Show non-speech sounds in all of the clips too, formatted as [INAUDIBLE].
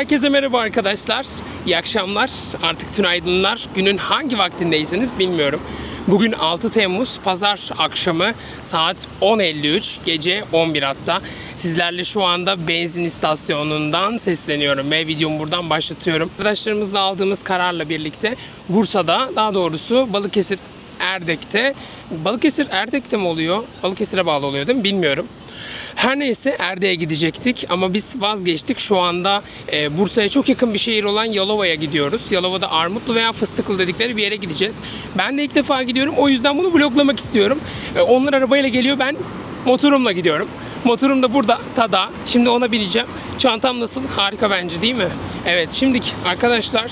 Herkese merhaba arkadaşlar. İyi akşamlar. Artık tünaydınlar. Günün hangi vaktindeyseniz bilmiyorum. Bugün 6 Temmuz Pazar akşamı saat 10.53 gece 11 hatta. Sizlerle şu anda benzin istasyonundan sesleniyorum ve videomu buradan başlatıyorum. Arkadaşlarımızla aldığımız kararla birlikte Bursa'da daha doğrusu Balıkesir Erdek'te Balıkesir Erdek'te mi oluyor? Balıkesir'e bağlı oluyor değil mi? Bilmiyorum. Her neyse Erdek'e gidecektik ama biz vazgeçtik. Şu anda e, Bursa'ya çok yakın bir şehir olan Yalova'ya gidiyoruz. Yalova'da Armutlu veya Fıstıklı dedikleri bir yere gideceğiz. Ben de ilk defa gidiyorum. O yüzden bunu vloglamak istiyorum. E, onlar arabayla geliyor. Ben motorumla gidiyorum. Motorum da burada Tada. Şimdi ona bineceğim. Çantam nasıl? Harika bence değil mi? Evet şimdilik arkadaşlar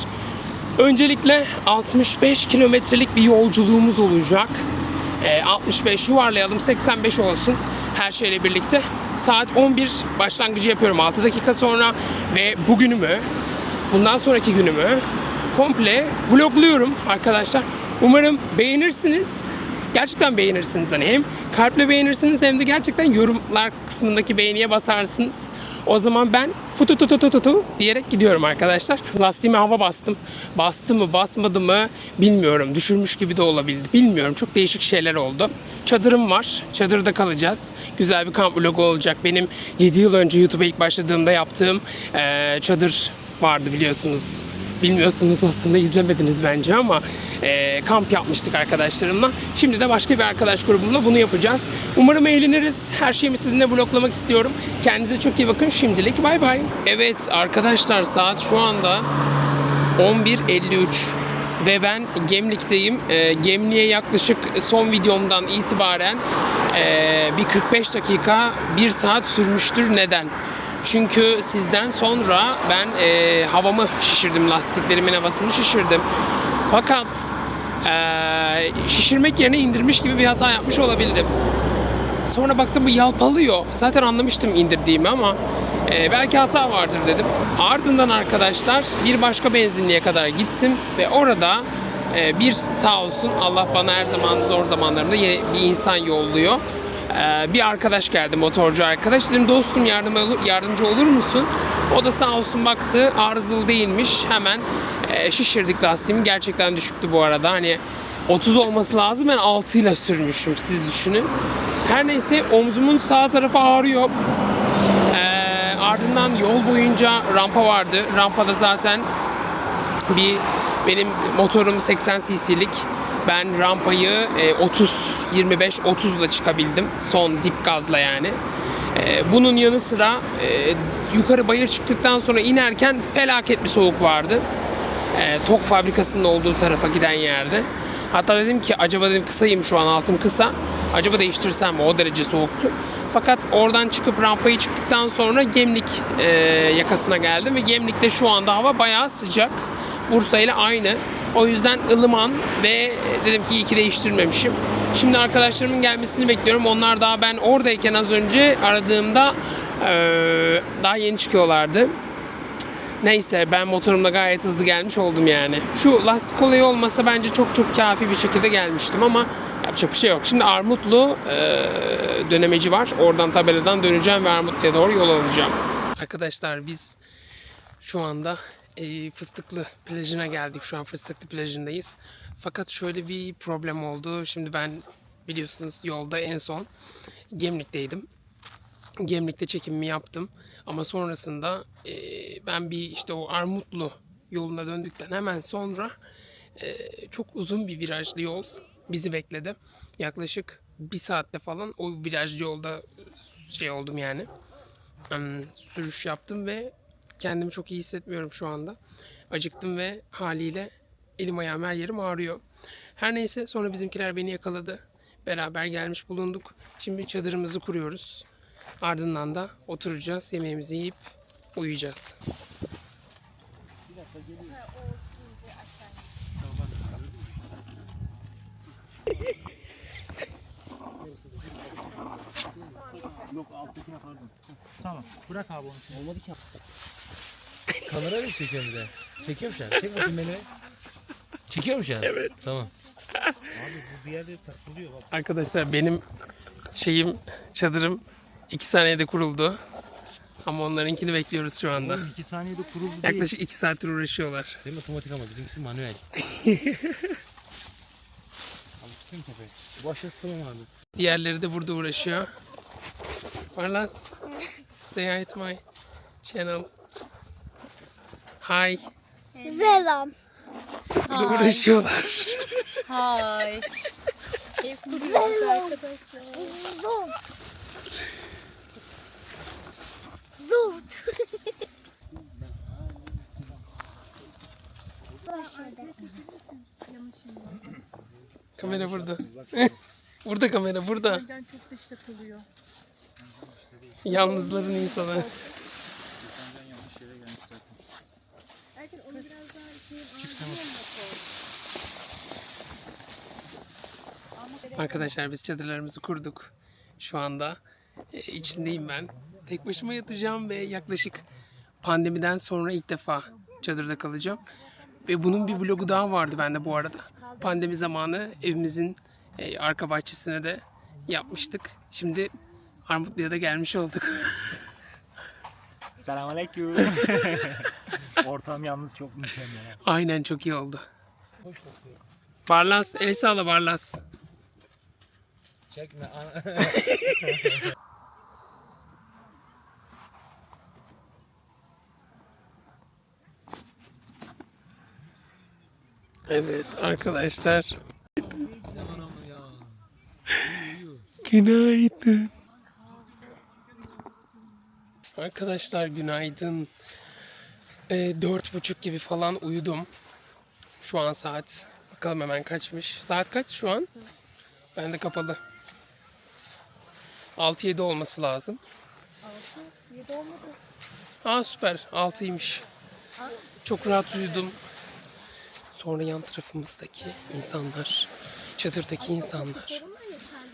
Öncelikle 65 kilometrelik bir yolculuğumuz olacak. Ee, 65 yuvarlayalım 85 olsun her şeyle birlikte. Saat 11 başlangıcı yapıyorum 6 dakika sonra ve bugünümü bundan sonraki günümü komple vlogluyorum arkadaşlar. Umarım beğenirsiniz. Gerçekten beğenirsiniz hani hem kalple beğenirsiniz hem de gerçekten yorumlar kısmındaki beğeniye basarsınız. O zaman ben futu tu tu tu tu tu diyerek gidiyorum arkadaşlar. Lastiğime hava bastım. Bastı mı basmadı mı bilmiyorum. Düşürmüş gibi de olabildi. Bilmiyorum. Çok değişik şeyler oldu. Çadırım var. Çadırda kalacağız. Güzel bir kamp vlogu olacak. Benim 7 yıl önce YouTube'a ilk başladığımda yaptığım eee, çadır vardı biliyorsunuz. Bilmiyorsunuz aslında izlemediniz bence ama eee, kamp yapmıştık arkadaşlarımla. Şimdi de başka bir arkadaş grubumla bunu yapacağız. Umarım eğleniriz. Her şeyimi sizinle vloglamak istiyorum. Kendinize çok iyi bakın. Şimdilik bay bay. Evet arkadaşlar saat şu anda 11.53 ve ben Gemlik'teyim. Ee, Gemlik'e yaklaşık son videomdan itibaren ee, bir 45 dakika 1 saat sürmüştür. Neden? Çünkü sizden sonra ben ee, havamı şişirdim, lastiklerimin havasını şişirdim. Fakat ee, şişirmek yerine indirmiş gibi bir hata yapmış olabilirim. Sonra baktım bu yalpalıyor. Zaten anlamıştım indirdiğimi ama e, belki hata vardır dedim. Ardından arkadaşlar bir başka benzinliğe kadar gittim ve orada e, bir sağ olsun Allah bana her zaman zor zamanlarımda bir insan yolluyor. E, bir arkadaş geldi motorcu arkadaş. Dedim dostum yardım yardımcı olur musun? O da sağ olsun baktı arızalı değilmiş. Hemen e, şişirdik lastiğimi. Gerçekten düşüktü bu arada. Hani 30 olması lazım. Ben 6 ile sürmüşüm siz düşünün. Her neyse omzumun sağ tarafı ağrıyor. Ee, ardından yol boyunca rampa vardı. Rampada zaten bir benim motorum 80 cc'lik. Ben rampayı e, 30 25 30 ile çıkabildim. Son dip gazla yani. E, bunun yanı sıra e, yukarı bayır çıktıktan sonra inerken felaket bir soğuk vardı. E, tok fabrikasının olduğu tarafa giden yerde. Hatta dedim ki acaba dedim kısayım şu an altım kısa. Acaba değiştirsem mi? O derece soğuktu. Fakat oradan çıkıp rampayı çıktıktan sonra Gemlik e, yakasına geldim ve Gemlik'te şu anda hava bayağı sıcak. Bursa ile aynı. O yüzden ılıman ve e, dedim ki iyi ki değiştirmemişim. Şimdi arkadaşlarımın gelmesini bekliyorum. Onlar daha ben oradayken az önce aradığımda e, daha yeni çıkıyorlardı. Neyse ben motorumla gayet hızlı gelmiş oldum yani. Şu lastik olayı olmasa bence çok çok kafi bir şekilde gelmiştim ama yapacak bir şey yok. Şimdi Armutlu e, dönemeci var. Oradan tabeladan döneceğim ve Armutlu'ya doğru yol alacağım. Arkadaşlar biz şu anda e, Fıstıklı plajına geldik. Şu an Fıstıklı plajındayız. Fakat şöyle bir problem oldu. Şimdi ben biliyorsunuz yolda en son Gemlik'teydim. Gemlik'te çekimimi yaptım. Ama sonrasında e, ben bir işte o Armutlu yoluna döndükten hemen sonra e, çok uzun bir virajlı yol bizi bekledi. Yaklaşık bir saatte falan o virajlı yolda şey oldum yani. Hmm, sürüş yaptım ve kendimi çok iyi hissetmiyorum şu anda. Acıktım ve haliyle elim ayağım her yerim ağrıyor. Her neyse sonra bizimkiler beni yakaladı. Beraber gelmiş bulunduk. Şimdi çadırımızı kuruyoruz. Ardından da oturacağız, yemeğimizi yiyip uyuyacağız. Yok alttakine pardon. Tamam. Bırak abi onu şimdi. Olmadı ki. Kamera mı çekiyorum bir de? Çekiyorum şu an. Çek bakayım beni. Çekiyorum şu an. Evet. Tamam. Abi bu bir yerde takılıyor bak. Arkadaşlar benim şeyim, çadırım 2 saniyede kuruldu. Ama onlarınkini bekliyoruz şu anda. 2 saniyede kuruldu değil. Yaklaşık 2 saattir uğraşıyorlar. Senin otomatik ama bizimkisi manuel. [LAUGHS] abi tutayım tepeyi. Bu aşağısı tamam abi. Diğerleri de burada uğraşıyor. Varlas. Say hi to my channel. Hi. Selam. Uğraşıyorlar. Hay. Selam. Zor. Zor. Kamera burada. [LAUGHS] burada kamera burada. Çok dışta kalıyor? Yalnızların insanı. [LAUGHS] Arkadaşlar biz çadırlarımızı kurduk. Şu anda e, içindeyim ben. Tek başıma yatacağım ve yaklaşık pandemiden sonra ilk defa çadırda kalacağım. Ve bunun bir vlogu daha vardı bende bu arada. Pandemi zamanı evimizin e, arka bahçesine de yapmıştık. Şimdi Armutlu'ya da gelmiş olduk. [LAUGHS] Selamünaleyküm. [LAUGHS] Ortam yalnız çok mükemmel. Aynen çok iyi oldu. Barlas, el sağla Barlas. Çekme. [LAUGHS] Evet arkadaşlar. [LAUGHS] Günaydın. Arkadaşlar günaydın. Ee, dört buçuk gibi falan uyudum. Şu an saat. Bakalım hemen kaçmış. Saat kaç şu an? Ben de kapalı. 6-7 olması lazım. 7 olmadı. Aa süper. 6'ymış. Çok rahat uyudum. Sonra yan tarafımızdaki insanlar, çadırdaki insanlar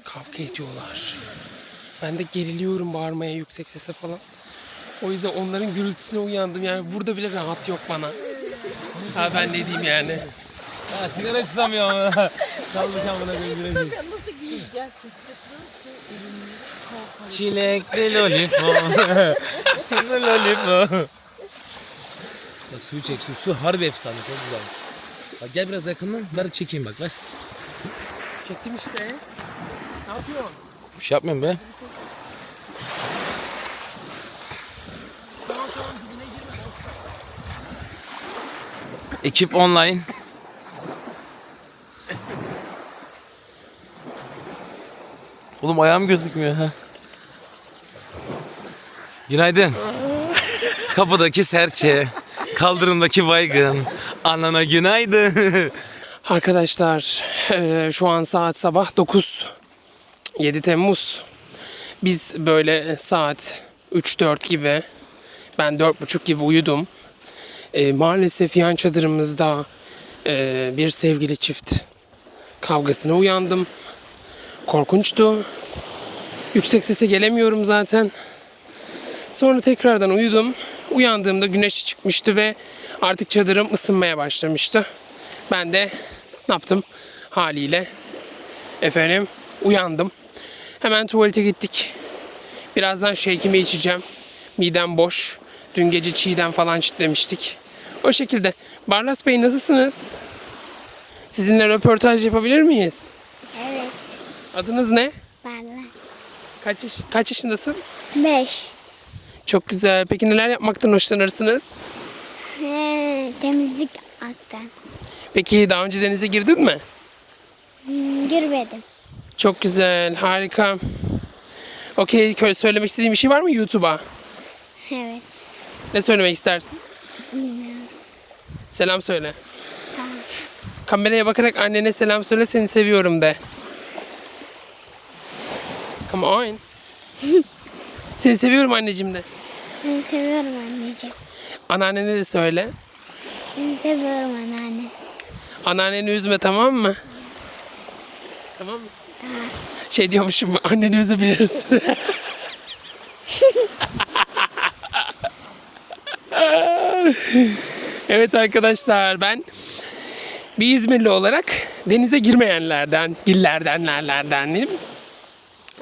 kavga ediyorlar. Ben de geriliyorum bağırmaya yüksek sese falan. O yüzden onların gürültüsüne uyandım. Yani burada bile rahat yok bana. Ha ben ne diyeyim yani. Ha sigara tutamıyorum. Kalmış [LAUGHS] amına koyayım güneşim. Nasıl giyeceğiz? Çilekli lollipop. [LAUGHS] lollipop. Bak suyu çek su. Su harbi efsane çok güzel. Bak gel biraz yakından. Ver çekeyim bak ver. Çektim işte. Ne yapıyorsun? Bir şey yapmıyorum be. Ekip online. Oğlum ayağım gözükmüyor ha. Günaydın. Kapıdaki serçe, kaldırımdaki baygın. Anana günaydın. Arkadaşlar eee, şu an saat sabah 9. 7 Temmuz. Biz böyle saat 3-4 gibi ben 4.30 gibi uyudum. Eee, maalesef yan çadırımızda eee, bir sevgili çift kavgasına uyandım. Korkunçtu. Yüksek sese gelemiyorum zaten. Sonra tekrardan uyudum. Uyandığımda güneş çıkmıştı ve artık çadırım ısınmaya başlamıştı. Ben de ne yaptım haliyle? Efendim uyandım. Hemen tuvalete gittik. Birazdan shake'imi içeceğim. Midem boş. Dün gece çiğdem falan çitlemiştik. O şekilde. Barlas Bey nasılsınız? Sizinle röportaj yapabilir miyiz? Evet. Adınız ne? Benle. Kaç, yaş- kaç yaşındasın? 5. Çok güzel. Peki neler yapmaktan hoşlanırsınız? He, temizlik aktan. Peki daha önce denize girdin mi? Hmm, girmedim. Çok güzel, harika. Okey, söylemek istediğin bir şey var mı YouTube'a? Evet. Ne söylemek istersin? Bilmiyorum. Selam söyle. Tamam. Kameraya bakarak annene selam söyle, seni seviyorum de. Come on. [LAUGHS] seni seviyorum anneciğim de. Seni seviyorum anneciğim. Anneannene de söyle. Seni seviyorum anneanne. Anneanneni üzme tamam mı? Tamam mı? Şey diyormuşum, anneni üzebilirsin. [LAUGHS] [LAUGHS] evet arkadaşlar ben bir İzmirli olarak denize girmeyenlerden, gillerdenlerdendim.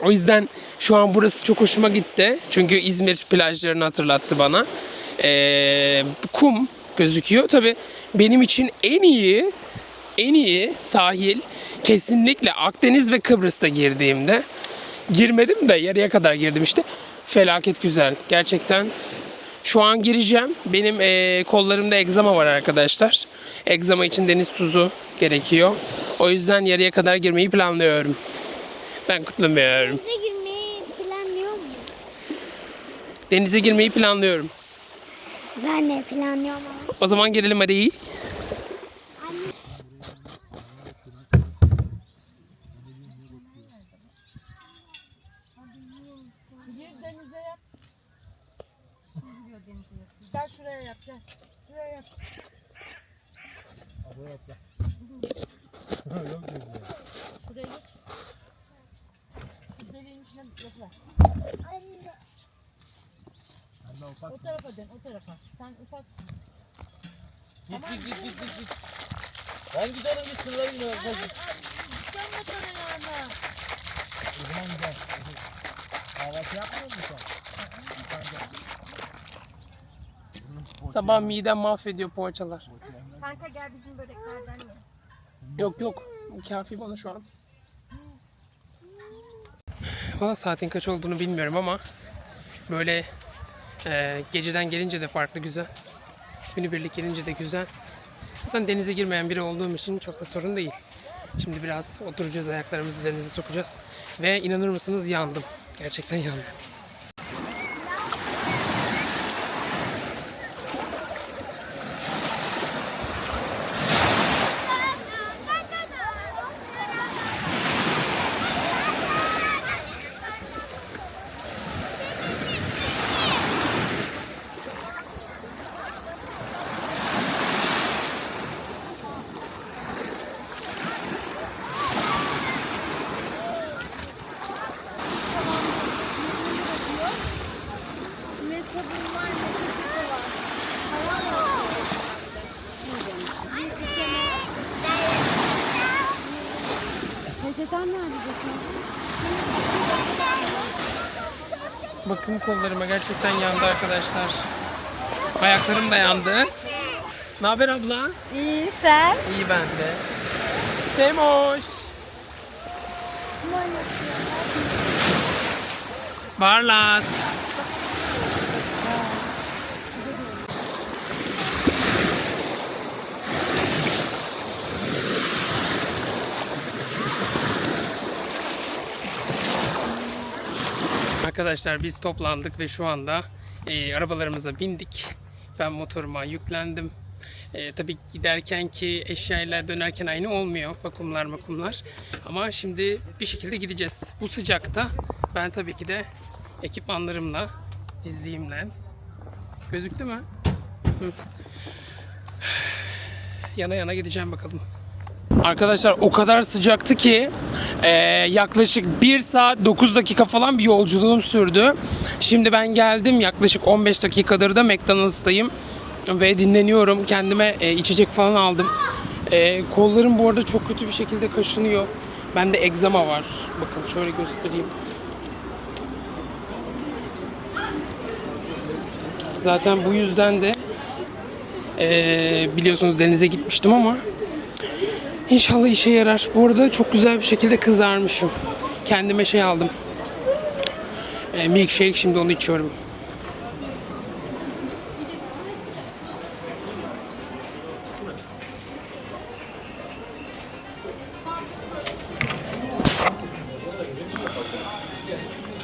O yüzden Şu an burası çok hoşuma gitti. Çünkü İzmir plajlarını hatırlattı bana. Ee, kum gözüküyor. Tabii benim için en iyi en iyi sahil kesinlikle Akdeniz ve Kıbrıs'ta girdiğimde girmedim de yarıya kadar girdim işte. Felaket güzel. Gerçekten şu an gireceğim. Benim eee, kollarımda egzama var arkadaşlar. Egzama için deniz tuzu gerekiyor. O yüzden yarıya kadar girmeyi planlıyorum. Ben kutlamıyorum. Denize girmeyi planlıyor mu? Denize girmeyi planlıyorum. Ben de planlıyorum ama. O zaman girelim hadi. Gir denize yap. Giriyor denize yap. Gel şuraya yap gel. Şuraya yap. Şuraya geç. Şu deliğin içine yokla. O tarafa dön, o tarafa. Sen ufaksın. Git git git git git. git. Ben giderim bir sınırlara gidiyorum. Ay, ay, ay. Sen motor ayağına. O zaman güzel. Kahvaltı yapmıyor musun sen? Sabah midem mahvediyor poğaçalar. Kanka gel bizim böreklerden ye. Yok yok. Kafi bana şu an. Valla saatin kaç olduğunu bilmiyorum ama böyle e, geceden gelince de farklı güzel. Günübirlik gelince de güzel. Zaten denize girmeyen biri olduğum için çok da sorun değil. Şimdi biraz oturacağız, ayaklarımızı denize sokacağız. Ve inanır mısınız yandım. Gerçekten yandım. Ne sabun var ne peçete var. Tamam mı? Bir işeme. Peçeten nerede bakın? Bakın kollarıma gerçekten yandı arkadaşlar. Ayaklarım da yandı. Ne haber abla? İyi sen? İyi ben de. Semoş. Varlas. Arkadaşlar biz toplandık ve şu anda e, arabalarımıza bindik. Ben motoruma yüklendim. E, tabii giderken ki eşyayla dönerken aynı olmuyor. Vakumlar makumlar. Ama şimdi bir şekilde gideceğiz. Bu sıcakta ben tabii ki de ekipmanlarımla, dizliğimle. Gözüktü mü? Hı. [SIGHS] Yana yana gideceğim bakalım. Arkadaşlar o kadar sıcaktı ki e, yaklaşık 1 saat 9 dakika falan bir yolculuğum sürdü. Şimdi ben geldim yaklaşık 15 dakikadır da McDonald's'tayım ve dinleniyorum. Kendime e, içecek falan aldım. E, kollarım bu arada çok kötü bir şekilde kaşınıyor. Bende egzama var. Bakın şöyle göstereyim. Zaten bu yüzden de e, biliyorsunuz denize gitmiştim ama İnşallah işe yarar. Bu arada çok güzel bir şekilde kızarmışım. Kendime şey aldım. E, milkshake şimdi onu içiyorum.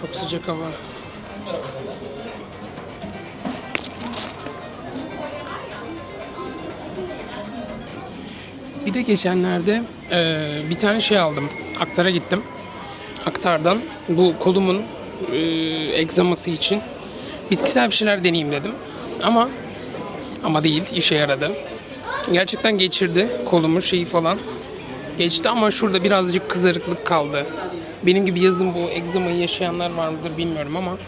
Çok sıcak hava. De geçenlerde e, bir tane şey aldım. Aktara gittim. Aktardan bu kolumun e, egzaması için bitkisel bir şeyler deneyeyim dedim. Ama ama değil işe yaradı. Gerçekten geçirdi kolumu şeyi falan. Geçti ama şurada birazcık kızarıklık kaldı. Benim gibi yazın bu egzamayı yaşayanlar var mıdır bilmiyorum ama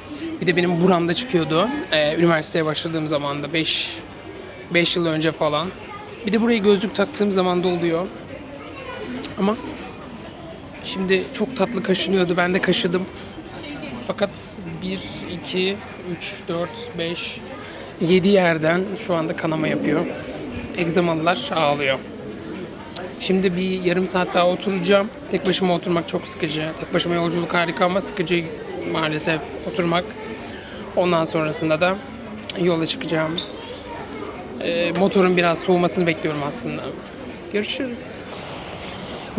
bir de benim buramda çıkıyordu. Ee, üniversiteye başladığım zaman da 5 5 yıl önce falan. Bir de buraya gözlük taktığım zaman da oluyor. Ama şimdi çok tatlı kaşınıyordu. Ben de kaşıdım. Fakat 1, 2, 3, 4, 5, 7 yerden şu anda kanama yapıyor. Egzamalılar ağlıyor. Şimdi bir yarım saat daha oturacağım. Tek başıma oturmak çok sıkıcı. Tek başıma yolculuk harika ama sıkıcı maalesef oturmak. Ondan sonrasında da yola çıkacağım. Ee, motorun biraz soğumasını bekliyorum aslında. Görüşürüz.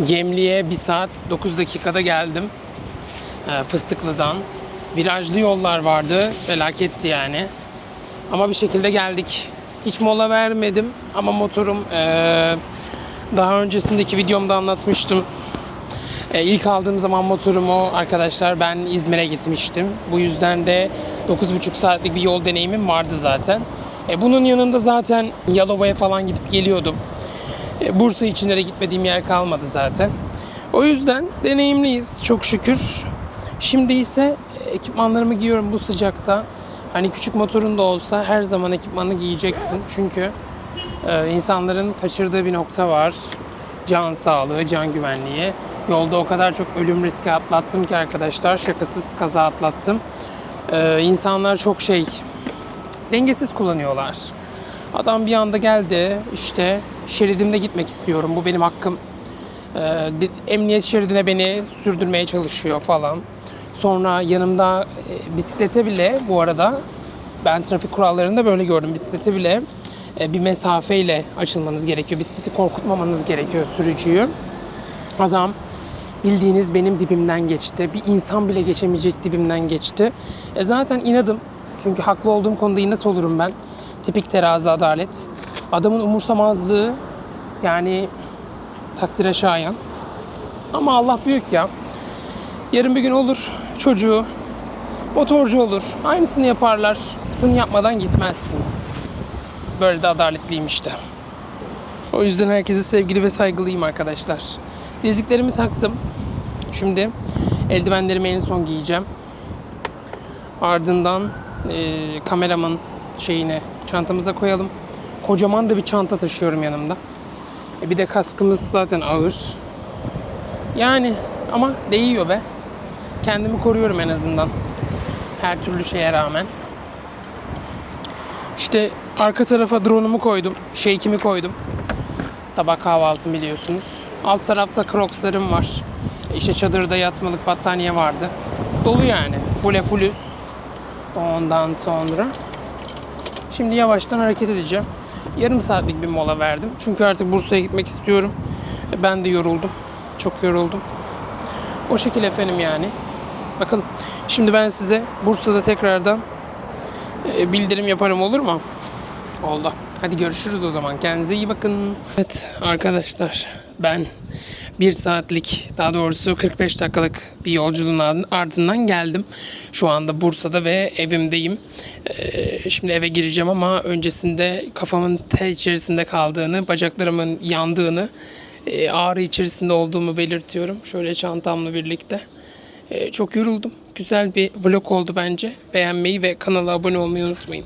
Gemliğe 1 saat 9 dakikada geldim. Ee, Fıstıklı'dan. Virajlı yollar vardı. Felaketti yani. Ama bir şekilde geldik. Hiç mola vermedim ama motorum ee, daha öncesindeki videomda anlatmıştım. E, ilk aldığım zaman motorumu arkadaşlar ben İzmir'e gitmiştim. Bu yüzden de 9,5 saatlik bir yol deneyimim vardı zaten. E, bunun yanında zaten Yalova'ya falan gidip geliyordum. E, Bursa içinde de gitmediğim yer kalmadı zaten. O yüzden deneyimliyiz çok şükür. Şimdi ise ekipmanlarımı giyiyorum bu sıcakta. Hani küçük motorun da olsa her zaman ekipmanı giyeceksin. Çünkü e, insanların kaçırdığı bir nokta var. Can sağlığı, can güvenliği. Yolda o kadar çok ölüm riski atlattım ki arkadaşlar. Şakasız kaza atlattım. E, insanlar çok şey dengesiz kullanıyorlar. Adam bir anda geldi işte şeridimde gitmek istiyorum bu benim hakkım. Ee, emniyet şeridine beni sürdürmeye çalışıyor falan. Sonra yanımda e, bisiklete bile bu arada ben trafik kurallarında böyle gördüm. Bisiklete bile e, bir mesafeyle açılmanız gerekiyor. Bisikleti korkutmamanız gerekiyor sürücüyü. Adam bildiğiniz benim dibimden geçti. Bir insan bile geçemeyecek dibimden geçti. E zaten inadım. Çünkü haklı olduğum konuda inat olurum ben. Tipik terazi adalet. Adamın umursamazlığı yani takdire şayan. Ama Allah büyük ya. Yarın bir gün olur çocuğu motorcu olur. Aynısını yaparlar. Tın yapmadan gitmezsin. Böyle de adaletliyim işte. O yüzden herkese sevgili ve saygılıyım arkadaşlar. Dizliklerimi taktım. Şimdi eldivenlerimi en son giyeceğim. Ardından e, kameramın şeyini çantamıza koyalım. Kocaman da bir çanta taşıyorum yanımda. E, bir de kaskımız zaten ağır. Yani ama değiyor be. Kendimi koruyorum en azından. Her türlü şeye rağmen. İşte arka tarafa drone'umu koydum. Shake'imi koydum. Sabah kahvaltım biliyorsunuz. Alt tarafta crocslarım var. İşte çadırda yatmalık battaniye vardı. Dolu yani. Full fullüz. Ondan sonra şimdi yavaştan hareket edeceğim. Yarım saatlik bir mola verdim. Çünkü artık Bursa'ya gitmek istiyorum. E, Ben de yoruldum. Çok yoruldum. O şekil efendim yani. Bakın şimdi ben size Bursa'da tekrardan e, bildirim yaparım olur mu? Oldu. Hadi görüşürüz o zaman. Kendinize iyi bakın. Evet arkadaşlar ben bir saatlik daha doğrusu 45 dakikalık bir yolculuğun ard- ardından geldim. Şu anda Bursa'da ve evimdeyim. Ee, şimdi eve gireceğim ama öncesinde kafamın ter içerisinde kaldığını, bacaklarımın yandığını, e, ağrı içerisinde olduğumu belirtiyorum. Şöyle çantamla birlikte. Ee, çok yoruldum. Güzel bir vlog oldu bence. Beğenmeyi ve kanala abone olmayı unutmayın.